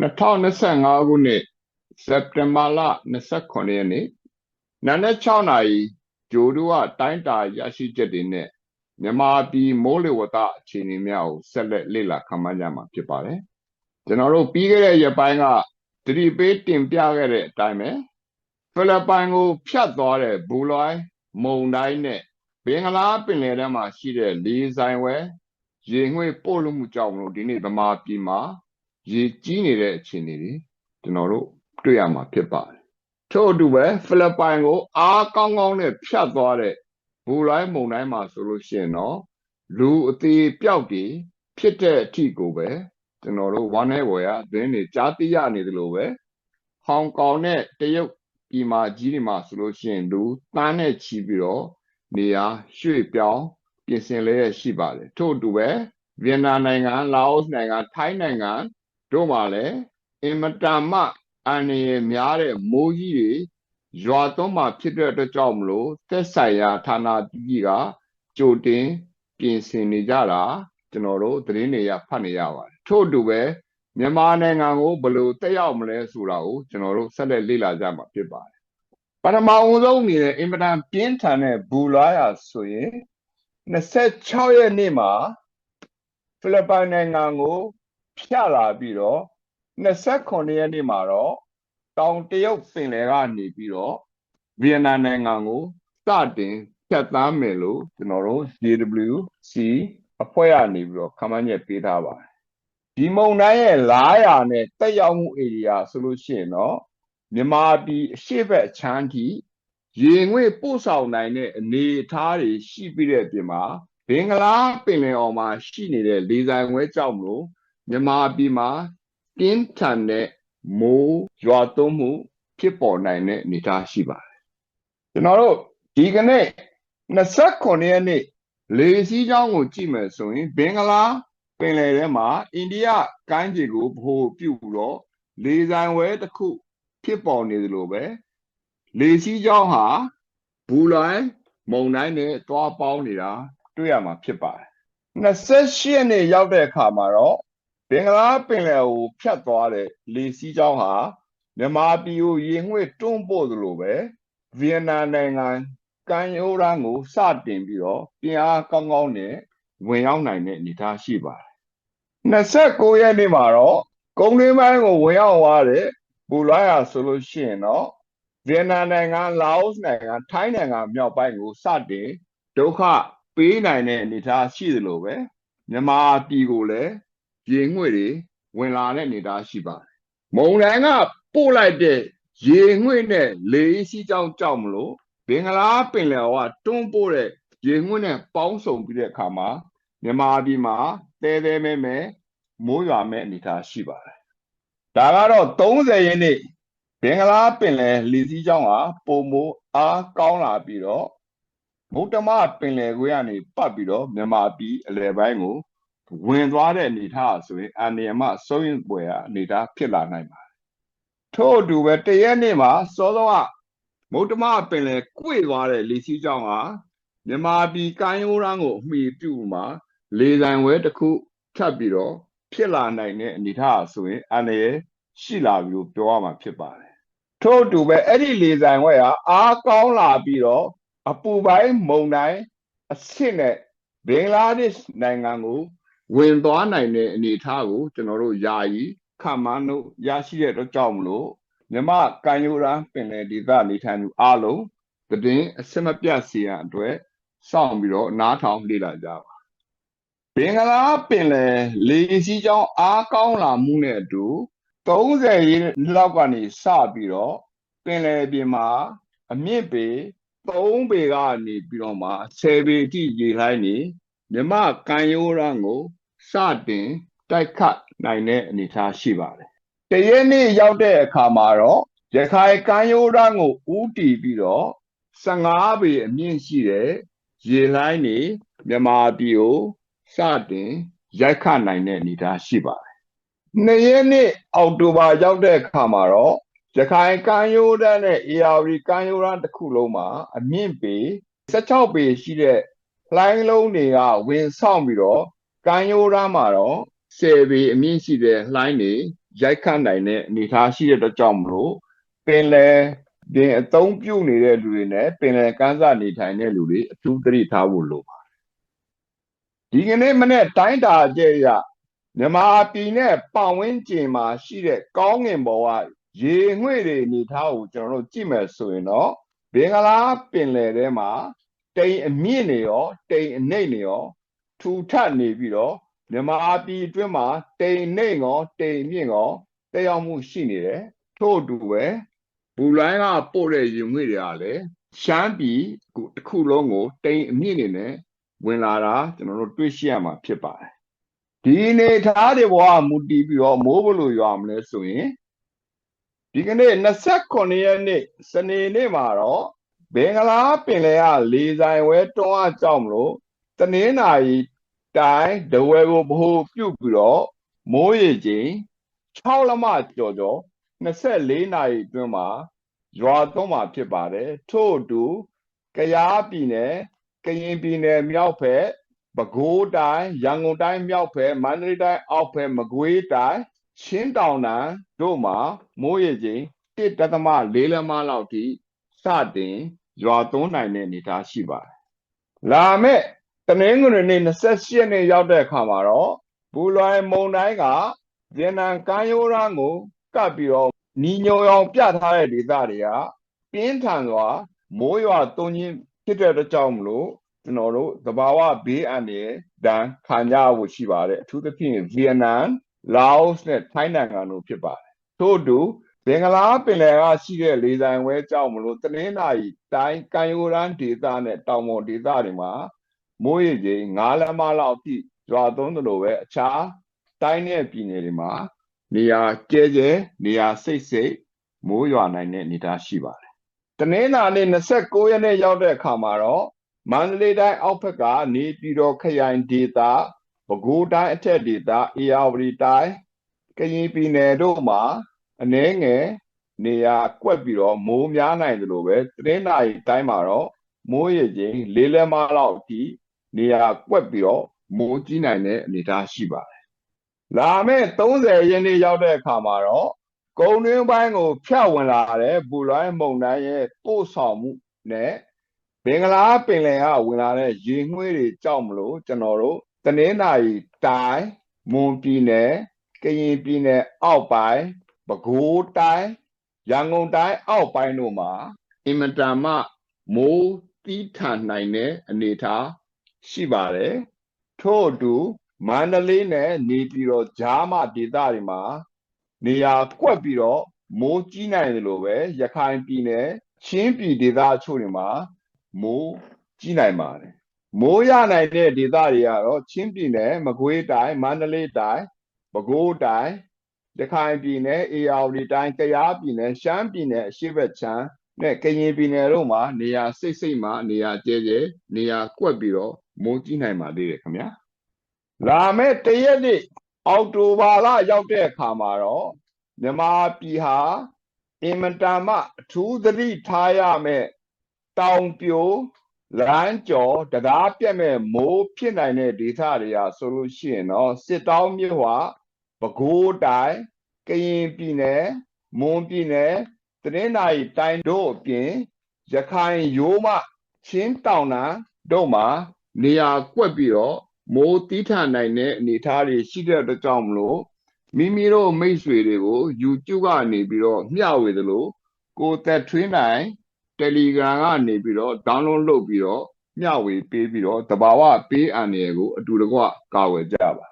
2025ခုနှစ်စက်တင်ဘာလ29ရက်နေ့နာနဲ့6နာရီဂျိုတို့ကတိုင်းတာရရှိချက်တွေနဲ့မြန်မာပြည်မိုးလေဝသအခြေအနေများကိုဆက်လက်လေ့လာခန့်မှန်းကြမှာဖြစ်ပါတယ်ကျွန်တော်တို့ပြီးခဲ့တဲ့ရက်ပိုင်းကသတိပေးတင်ပြခဲ့တဲ့အတိုင်းပဲဖိလစ်ပိုင်ကိုဖြတ်သွားတဲ့ဘူလွိုင်းမုန်တိုင်းနဲ့ဘင်္ဂလားပင်လယ်ထဲမှာရှိတဲ့လေဆိုင်ဝဲရေငွေ့ပို့လို့မှုကြောင့်မလို့ဒီနေ့ဗမာပြည်မှာ ရေကြီးနေတဲ့အခြေအနေတွေကျွန်တော်တို့တွေ့ရမှာဖြစ်ပါတယ်ထို့အတူပဲဖိလစ်ပိုင်ကိုအားကောင်းကောင်းနဲ့ဖြတ်သွားတဲ့ဘူလိုင်းမုန်တိုင်းမှာဆိုလို့ရှိရင်တော့လူအသေးပြောက်တွေဖြစ်တဲ့အထိကိုပဲကျွန်တော်တို့ဝမ်းနေဝယ်ရသတင်းတွေကြားသိရနေသလိုပဲဟောင်ကောင်နဲ့တရုတ်ပြည်မှာကြီးတွေမှာဆိုလို့ရှိရင်လူတန်းနဲ့ချီပြီးတော့နေရာရွှေ့ပြောင်းပြင်ဆင်လျက်ရှိပါတယ်ထို့အတူပဲဗီယက်နမ်နိုင်ငံလာအိုနိုင်ငံထိုင်းနိုင်ငံ တို့မှာလည်းအင်မတန်မှအန္တရာယ်များတဲ့မိုးကြီးတွေရွာသွန်းမှာဖြစ်တဲ့အတွက်ကြောင့်မလို့သက်ဆိုင်ရာဌာနကြီးကကြိုတင်ပြင်ဆင်နေကြတာကျွန်တော်တို့သတင်းတွေရဖတ်နေရပါတယ်ထို့အတူပဲမြန်မာနိုင်ငံကိုဘယ်လိုတက်ရောက်မလဲဆိုတာကိုကျွန်တော်တို့ဆက်လက်လေ့လာကြမှာဖြစ်ပါတယ်ပထမအဆုံးအနေနဲ့အင်မတန်ပြင်းထန်တဲ့ဘူလာရဆိုရင်26ရက်နေ့မှာဖိလစ်ပိုင်နိုင်ငံကို ဖြတ်လာပြီးတော့29ရက်နေ့မှာတော့တောင်တရုတ်ပင်လယ်ကနေပြီးတော့ဗီယက်နမ်နိုင်ငံကိုစတင်ဖြတ်သန်းမယ်လို့ကျွန်တော်တို့ JWC အဖွဲ့ကနေပြီးတော့ခန့်မှန်းချက်ပေးထားပါတယ်ဒီမုံတိုင်းရဲ့900နဲ့တက်ရောက်မှုဧရိယာဆိုလို့ရှိရင်တော့မြန်မာပြည်အရှေ့ဘက်အချမ်းထိရေငွေ့ပို့ဆောင်နိုင်တဲ့အနေအထားတွေရှိပြီးတဲ့အပြင်မှာဘင်္ဂလားပင်လယ်အော်မှာရှိနေတဲ့လေဆိုင်ဝဲကြောင့်မလို့ မြန်မာပြည်မှာပြင်းထန်တဲ့မိုးရွာသွန်းမှု ဖြစ်ပေါ်နိုင်တဲ့အနေအထားရှိပါတယ်ကျွန်တော်တို့ဒီကနေ့29ရက်နေ့လေစီးကြောင်းကိုကြည့်မယ်ဆိုရင်ဘင်္ဂလားပင်လယ်ထဲမှာအိန္ဒိယကမ်းခြေကိုဗဟိုပြုတော့လေဆိုင်ဝဲတစ်ခုဖြစ်ပေါ်နေသလိုပဲလေစီးကြောင်းဟာဘူလိုင်းမုန်တိုင်းနဲ့တွားပေါင်းနေတာတွေ့ရမှာဖြစ်ပါတယ်28ရက်နေ့ရောက်တဲ့အခါမှာတော့ ဘင်္ဂလားပင်လယ်ကိုဖြတ်သွားတဲ့လေစီးကြောင်းဟာမြန်မာပြည်ကိုရေငွေ့တွန်းပို့သလိုပဲဗီယက်နမ်နိုင်ငံကမ်းရိုးတန်းကိုစတင်ပြီးတော့ပြင်အားကောင်းကောင်းနဲ့ဝင်ရောက်နိုင်တဲ့အနေအထားရှိပါတယ်29ရက်နေ့မှာတော့ကုန်းတွင်းပိုင်းကိုဝင်ရောက်သွားတဲ့ဘူလွားရဆိုလို့ရှိရင်တော့ဗီယက်နမ်နိုင်ငံလာအိုနိုင်ငံထိုင်းနိုင်ငံမြောက်ပိုင်းကိုစတင်ဒုက္ခပေးနိုင်တဲ့အနေအထားရှိသလိုပဲမြန်မာပြည်ကိုလည်း ရေငွေ့တွေဝင်လာတဲ့အနေအထားရှိပါတယ်မုံတိုင်းကပို့လိုက်တဲ့ရေငွေ့နဲ့လေစီးကြောင်းကြောက်မလို့ဘင်္ဂလားပင်လယ်ကတွန်းပို့တဲ့ရေငွေ့နဲ့ပေါင်းစုံပြီးတဲ့အခါမှာမြန်မာပြည်မှာတဲတဲမဲမဲမိုးရွာမဲ့အနေအထားရှိပါတယ်ဒါကတော့30ရက်နေ့ဘင်္ဂလားပင်လယ်လေစီးကြောင်းကပုံမိုးအားကောင်းလာပြီးတော့မုတ်တမပင်လယ်ကွေးကနေပတ်ပြီးတော့မြန်မာပြည်အလယ်ပိုင်းကို ဝင်သွားတဲ့အနေထားဆိုရင်အန္တရာယ်မှစိုးရင်ပွေအနေထားဖြစ်လာနိုင်ပါတယ်ထို့အတူပဲတရက်နေ့မှာစောစောကမုတ်တမပင်လယ်ကွေ့သွားတဲ့လေစီးကြောင်းကမြန်မာပြည်ကမ်းရိုးတန်းကိုအမိပြုမှာလေဆိုင်ဝဲတစ်ခုထပ်ပြီးတော့ဖြစ်လာနိုင်တဲ့အနေထားဆိုရင်အန္တရာယ်ရှိလာပြီလို့ပြောရမှာဖြစ်ပါတယ်ထို့အတူပဲအဲ့ဒီလေဆိုင်ဝဲကအားကောင်းလာပြီးတော့အပူပိုင်းမုန်တိုင်းအဆင့်နဲ့ဘင်္ဂလားဒေ့ရှ်နိုင်ငံကို ဝင်သွားနိုင်တဲ့အနေအထားကိုကျွန်တော်တို့ယာယီခန့်မှန်းလို့ရရှိတဲ့အတွက်ကြောင့်မလို့မြမကန်ယိုရန်ပင်လယ်ဒေသနေထိုင်သူအလုံးတည်င်းအစမပြတ်စီရန်အတွက်စောင့်ပြီးတော့နားထောင်လေ့လာကြပါဘင်္ဂလားပင်လယ်လေစီးကြောင်းအားကောင်းလာမှုနဲ့အတူ30ရေလောက်ကနေစပြီးတော့ပင်လယ်ပြင်မှာအမြင့်ပေ3ပေကနေပြီးတော့မှ10ပေအထိရေလှိုင်းနေမြမကန်ယိုရန်ကို စတင်တိုက်ခတ်နိုင်တဲ့အနေအထားရှိပါတယ်။တရက်နေ့ရောက်တဲ့အခါမှာတော့ရခိုင်ကမ်းရိုးတန်းကိုဥတီပြီးတော့15ပေအမြင့်ရှိတဲ့ရေလှိုင်းနေမြန်မာပြည်ကိုစတင်ရိုက်ခတ်နိုင်တဲ့အနေအထားရှိပါတယ်။နှစ်ရက်နေ့အောက်တိုဘာရောက်တဲ့အခါမှာတော့ရခိုင်ကမ်းရိုးတန်းနဲ့ AR ကမ်းရိုးတန်းတစ်ခုလုံးမှာအမြင့်ပေ16ပေရှိတဲ့လှိုင်းလုံးတွေကဝင်ဆောင်ပြီးတော့ ကမ်းရိုးတန်းမှာတော့10ပေအမြင့်ရှိတဲ့လှိုင်းတွေရိုက်ခတ်နိုင်တဲ့အနေအထားရှိတဲ့အတွက်ကြောင့်မလို့ပင်လယ်ပြင်အသုံးပြုနေတဲ့လူတွေနဲ့ပင်လယ်ကမ်းစပ်နေထိုင်တဲ့လူတွေအထူးသတိထားဖို့လိုပါတယ်ဒီကနေ့မနေ့တိုင်းတာအကျရမြန်မာပြည်နဲ့ပတ်ဝန်းကျင်မှာရှိတဲ့ကောင်းငင်ဘောကရေငွေ့တွေအနေထားကိုကျွန်တော်တို့ကြည့်မယ်ဆိုရင်တော့ဘင်္ဂလားပင်လယ်ထဲမှာတိမ်အမြင့်နေရောတိမ်အနှိမ့်နေရော ထူထပ်နေပြီးတော့မြန်မာပြည်အတွင်းမှာတိမ်နှိမ့်ရောတိမ်အမြင့်ရောတက်ရောက်မှုရှိနေတယ်ထို့အတူပဲဘူလိုင်းကပို့တဲ့ရေငွေ့တွေကလည်းရှမ်းပြည်ကိုတစ်ခုလုံးကိုတိမ်အမြင့်နေနဲ့ဝင်လာတာကျွန်တော်တို့တွေ့ရှိရမှာဖြစ်ပါတယ်ဒီအနေထားတွေဘောကမူတည်ပြီးတော့မိုးဘလို့ရွာမလဲဆိုရင်ဒီကနေ့29ရက်နေ့စနေနေ့မှာတော့ဘင်္ဂလားပင်လယ်ကလေဆိုင်ဝဲတွန်းအားကြောင့်မလို့ တနင်္လာရီတိုင်းဒဝဲကိုဘ ਹੁ ပြုတ်ပြီးတော့မိုးရေချိန်6လမကျော်ကျော်24နာရီအတွင်းမှာရွာသွန်းမှာဖြစ်ပါတယ်ထို့အတူကယားပြည်နယ်ကရင်ပြည်နယ်မြောက်ဖက်ပဲခူးတိုင်းရန်ကုန်တိုင်းမြောက်ဖက်မန္တလေးတိုင်းအောက်ဖက်မကွေးတိုင်းချင်းတောင်တန်းတို့မှာမိုးရေချိန်1.4လက်မလောက်ထိစတင်ရွာသွန်းနိုင်တဲ့အနေအထားရှိပါတယ်။လာမယ့် တနင်္ဂနွေနေ့28ရက်နေ့ရောက်တဲ့အခါမှာတော့ဘူလွိုင်မုံတိုင်းကဗီယက်နမ်ကမ်းရိုးတန်းကိုကပ်ပြီးတော့နီညိုအောင်ပြထားတဲ့ဒေသတွေကပြင်းထန်စွာမိုးရွာသွန်းခြင်းဖြစ်တဲ့အတွက်ကြောင့်မလို့ကျွန်တော်တို့သဘာဝဘေးအန္တရာယ်ဒဏ်ခံကြရဖို့ရှိပါတယ်အထူးသဖြင့်ဗီယက်နမ်လာအိုနဲ့ထိုင်းနိုင်ငံတို့ဖြစ်ပါတယ်ထို့အတူဘင်္ဂလားပင်လယ်ကရှိတဲ့လေဆိုင်ဝဲကြောင့်မလို့တနင်္လာရီတိုင်းကံရိုးရန်ဒေသနဲ့တောင်ပေါ်ဒေသတွေမှာ မိုးရေချိန်9လက်မလောက်အထိရွာသွန်းသလိုပဲအခြားတိုင်းနဲ့ပြည်နယ်တွေမှာနေရာကျဲကျဲနေရာစိတ်စိတ်မိုးရွာနိုင်တဲ့အနေအထားရှိပါတယ်တနင်္လာနေ့29ရက်နေ့ရောက်တဲ့အခါမှာတော့မန္တလေးတိုင်းအောက်ဘက်ကနေပြည်တော်ခရိုင်ဒေသပဲခူးတိုင်းအထက်ဒေသအေရဝတီတိုင်းကရင်ပြည်နယ်တို့မှာအနှဲငယ်နေရာကွက်ပြီးတော့မိုးများနိုင်တယ်လို့ပဲသတင်းနာရီတိုင်းမှာတော့မိုးရေချိန်လေးလက်မလောက်အထိ နေရာကွက်ပြီးတော့မိုးကြီးနိုင်တဲ့အနေအထားရှိပါတယ်။လာမယ့်30ရက်နေ့ရောက်တဲ့အခါမှာတော့ကုန်းတွင်းပိုင်းကို ဖြတ်ဝင်လာတဲ့ဘူလိုင်းမုန်တိုင်းရဲ့ပို့ဆောင်မှုနဲ့ဘင်္ဂလားပင်လယ်ကဝင်လာတဲ့ရေငွေ့တွေကြောက်မလို့ကျွန်တော်တို့တနင်္သာရီတိုင်းမွန်ပြည်နယ်ကရင်ပြည်နယ်အောက်ပိုင်းပဲခူးတိုင်းရန်ကုန်တိုင်းအောက်ပိုင်းတို့မှာအင်မတန်မှမိုးတီးထန်နိုင်တဲ့အနေအထား ရှိပါတယ်ထို့အတူမန္တလေးနဲ့နေပြည်တော်ကြားမဒေသတွေမှာနေရာကွက်ပြီးတော့မိုးကြီးနိုင်တယ်လို့ပဲရခိုင်ပြည်နယ်ချင်းပြည်ဒေသအချို့တွေမှာမိုးကြီးနိုင်ပါတယ်မိုးရနိုင်တဲ့ဒေသတွေကတော့ချင်းပြည်နယ်မကွေးတိုင်းမန္တလေးတိုင်းပဲခူးတိုင်းရခိုင်ပြည်နယ်အေရဝတီတိုင်းကယားပြည်နယ်ရှမ်းပြည်နယ်အရှေ့ဘက်ခြမ်း နဲ့ကရင်ပြည်နယ်တို့မှာနေရာစိတ်စိတ်မှာနေရာကျဲကျဲနေရာကွက်ပြီးတော့မိုးကြီးနိုင်ပါသေးတယ်ခင်ဗျာလာမယ့်တရက်နေ့အောက်တိုဘာလရောက်တဲ့အခါမှာတော့မြန်မာပြည်ဟာအင်မတန်မှအထူးသတိထားရမယ့်တောင်ပြိုလမ်းကျော်တရားပြက်မဲ့မိုးဖြစ်နိုင်တဲ့ဒေသတွေဟာဆိုလို့ရှိရင်တော့စစ်တောင်းမြို့ဟာပဲခူးတိုင်းကရင်ပြည်နယ်မွန်ပြည်နယ် တနင်္သာရီတိုင်းတို့အပြင်ရခိုင်ရိုးမချင်းတောင်တန်းတို့မှာနေရာကွက်ပြီးတော့မိုးတီးထန်နိုင်တဲ့အနေအထားတွေရှိတဲ့အတွက်ကြောင့်မလို့မိမိတို့မိတ်ဆွေတွေကို YouTube ကနေပြီးတော့မျှဝေသလိုကိုသက်ထွင်းနိုင် Telegram ကနေပြီးတော့ download လုပ်ပြီးတော့မျှဝေပေးပြီးတော့တဘာဝပေးအန်ရယ်ကိုအတူတကွကာဝယ်ကြပါ